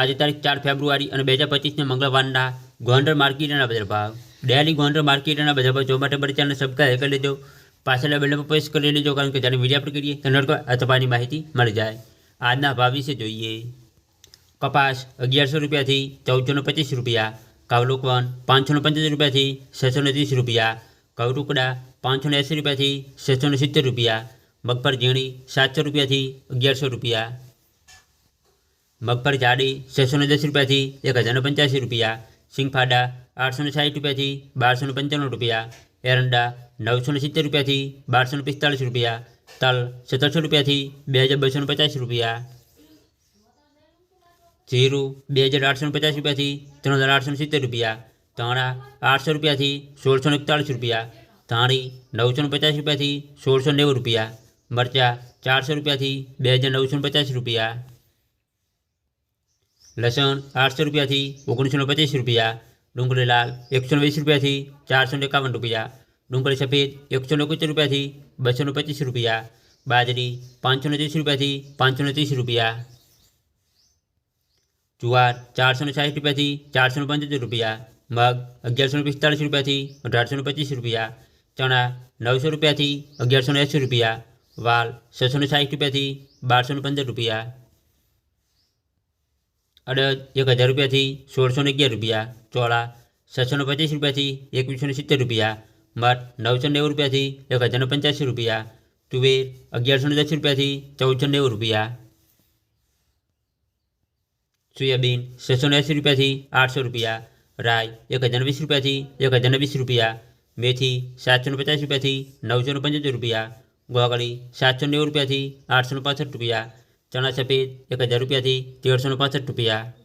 આજે તારીખ ચાર ફેબ્રુઆરી અને બે હજાર પચીસના મંગળવારના ગોંડર માર્કેટના બજાર ભાવ. ડેલી ગોંડર માર્કેટના બજાર ભાવ જોવા માટે મારી ચેનલ સબસ્ક્રાઈબ કરી લેજો પાછળના બેલ પર પ્રેસ કરી લેજો, કારણ કે જ્યારે વીડિયો આપણે કરીએ તો નડકો અથવાની માહિતી મળી જાય. આજના ભાવ વિશે જોઈએ. કપાસ અગિયારસો રૂપિયાથી ચૌદસો પચીસ રૂપિયા, કાવલુકવન પાંચસો પંચોતેર રૂપિયાથી છસો ત્રીસ રૂપિયા કવટુકડા પાંચસો એંસી રૂપિયાથી છસો સિત્તેર રૂપિયા, મગફળ ઝીણી સાતસો રૂપિયાથી અગિયારસો રૂપિયા મગફળી જાડી છસો દસ રૂપિયાથી એક હજાર પંચ્યાસી રૂપિયા સિંગફાડા આઠસો સાઠ રૂપિયાથી બારસો પંચાણું રૂપિયા એરંડા નવસો સિત્તેર રૂપિયાથી બારસો પિસ્તાળીસ રૂપિયા તલ સત્તરસો રૂપિયાથી બે હજાર બસો પચાસ રૂપિયા જીરું બે હજાર આઠસો પચાસ રૂપિયાથી ત્રણ હજાર આઠસો સિત્તેર રૂપિયા ધાણા આઠસો રૂપિયાથી સોળસો એકતાળીસ રૂપિયા ધાણી નવસો પચાસ રૂપિયાથી સોળસો નેવું રૂપિયા મરચાં ચારસો રૂપિયાથી બે હજાર નવસો પચાસ રૂપિયા લસણ આઠસો રૂપિયાથી ઓગણીસો પચીસ રૂપિયા ડુંગળી લાલ એકસો વીસ રૂપિયાથી ચારસો એકાવન રૂપિયા ડુંગળી સફેદ એકસો એકોતેર રૂપિયાથી બસો પચીસ રૂપિયા બાજરી પાંચસો ત્રીસ રૂપિયાથી પાંચસો ત્રીસ રૂપિયા જુવાર ચારસો સાઠ રૂપિયાથી ચારસો પંચોતેર રૂપિયા મગ અગિયારસો પિસ્તાળીસ રૂપિયાથી અઢારસો પચીસ રૂપિયા ચણા નવસો રૂપિયાથી અગિયારસો એંસી રૂપિયા વાલ છસો સાઠ રૂપિયાથી બારસો પંદર રૂપિયા અડદ એક હજાર રૂપિયાથી સોળસો અગિયાર રૂપિયા ચોળા છસો પચીસ રૂપિયાથી એકવીસો સિત્તેર રૂપિયા મઠ નવસો નેવું રૂપિયાથી એક હજાર પંચ્યાસી રૂપિયા તુવેર અગિયારસો દસ રૂપિયાથી ચૌદસો નેવું રૂપિયા સોયાબીન છસો એંસી રૂપિયાથી આઠસો રૂપિયા રાય એક હજાર વીસ રૂપિયાથી એક હજાર વીસ રૂપિયા મેથી સાતસો પચાસ રૂપિયાથી નવસો પંચોતેર રૂપિયા ગોગળી સાતસો નેવું રૂપિયાથી આઠસો પાસઠ રૂપિયા ચણા સફેદ એક હજાર રૂપિયાથી તેરસો પાસઠ રૂપિયા